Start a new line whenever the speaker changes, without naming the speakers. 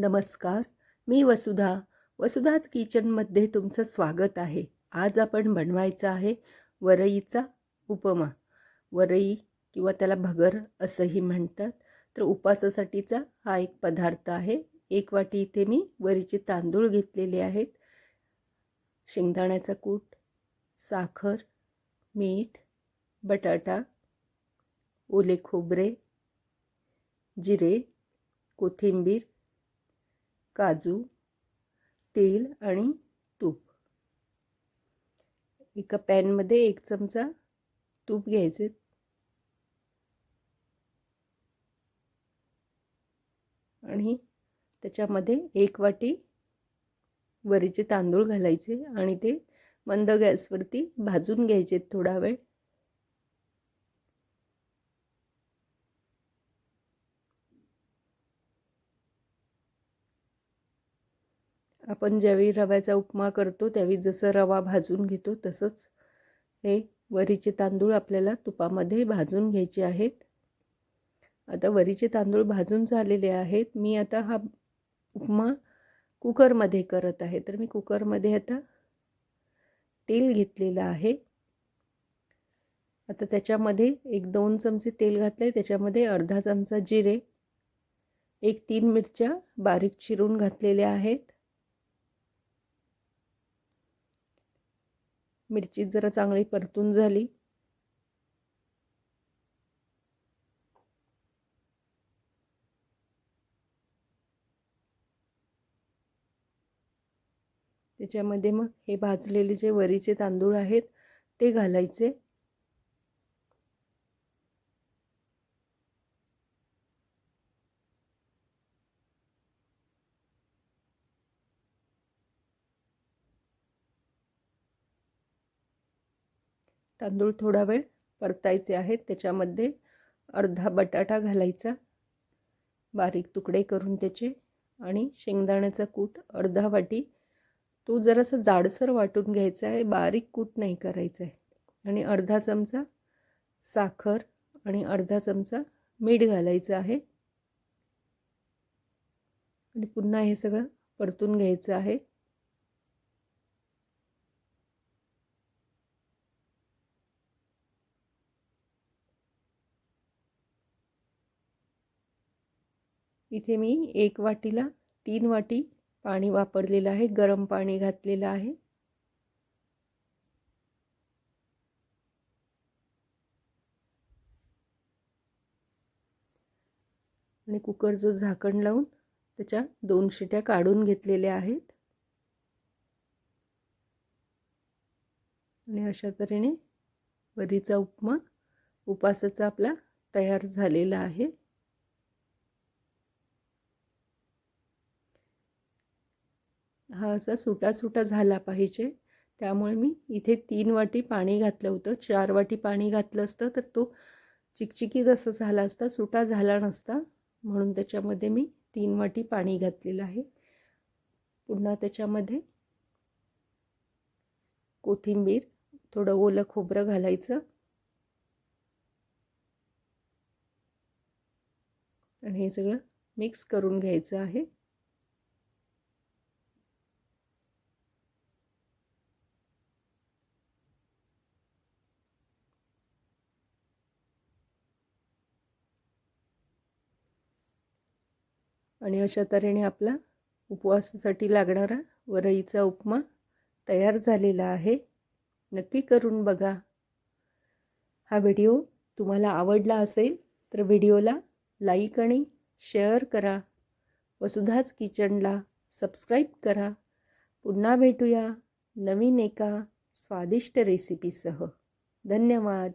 नमस्कार मी वसुधा. वसुधाच किचनमध्ये तुमचं स्वागत आहे. आज आपण बनवायचं आहे वरईचा उपमा. वरई किंवा त्याला भगर असंही म्हणतात. तर उपासासाठीचा हा एक पदार्थ आहे. एक वाटी इथे मी वरीचे तांदूळ घेतलेले आहेत. शेंगदाण्याचा कूट साखर मीठ बटाटा ओले खोबरे जिरे कोथिंबीर काजू तेल आणि तूप. एका पॅनमध्ये एक चमचा तूप घ्यायचे. आणि त्याच्यामध्ये एक वाटी वरीचे तांदूळ घालायचे आणि ते मंद गॅसवरती भाजून घ्यायचे थोडा वेळ. आपण ज्यावेळी रव्याचा उपमा करतो त्यावेळी जसं रवा भाजून घेतो तसंच हे वरीचे तांदूळ आपल्याला तुपामध्ये भाजून घ्यायचे आहेत. आता वरीचे तांदूळ भाजून झालेले आहेत. मी आता हा उपमा कुकरमध्ये करत आहे. तर मी कुकरमध्ये आता तेल घेतलेलं आहे. आता त्याच्यामध्ये एक दोन चमचे तेल घातले त्याच्यामध्ये अर्धा चमचा जिरे एक तीन मिरच्या बारीक चिरून घातलेल्या आहेत. मिरची जरा चांगली परतून झाली. त्याच्यामध्ये मग हे भाजलेले जे वरीचे तांदूळ आहेत ते घालायचे. तांदूळ थोडा वेळ परतायचे आहेत. त्याच्यामध्ये अर्धा बटाटा घालायचा. बारीक तुकडे करून त्याचे आणि शेंगदाण्याचा कूट अर्धा वाटी. तो जरासं जाडसर वाटून घ्यायचा आहे. बारीक कूट नाही करायचं आहे. आणि अर्धा चमचा साखर आणि अर्धा चमचा मीठ घालायचं आहे. आणि पुन्हा हे सगळं परतून घ्यायचं आहे. इथे मी एक वाटीला तीन वाटी पाणी वापरलेलं आहे गरम पाणी घातलेलं आहे. आणि कुकरचं झाकण लावून त्याच्या दोन शिट्या काढून घेतलेल्या आहेत. आणि अशा तऱ्हेने वरीचा उपमा उपासाचा आपला तयार झालेला आहे. हा असा सुटा सुटा झाला पाहिजे. त्यामुळे मी इथे तीन वाटी पाणी घातलं होतं. चार वाटी पाणी घातलं असतं तर तो चिकचिकीत असं झाला असता सुटा झाला नसता. म्हणून त्याच्यामध्ये मी तीन वाटी पाणी घातलेलं आहे. पुन्हा त्याच्यामध्ये कोथिंबीर थोडं ओलं खोबरं घालायचं. आणि हे सगळं मिक्स करून घ्यायचं आहे. आणि अशा तऱ्हेने आपला उपवासासाठी लागणारा वरईचा उपमा तयार झालेला आहे. नक्की करून बघा. हा व्हिडिओ तुम्हाला आवडला असेल तर व्हिडिओला लाईक आणि शेअर करा. वसुधाच किचनला सबस्क्राईब करा. पुन्हा भेटूया नवीन एका स्वादिष्ट रेसिपीसह. धन्यवाद.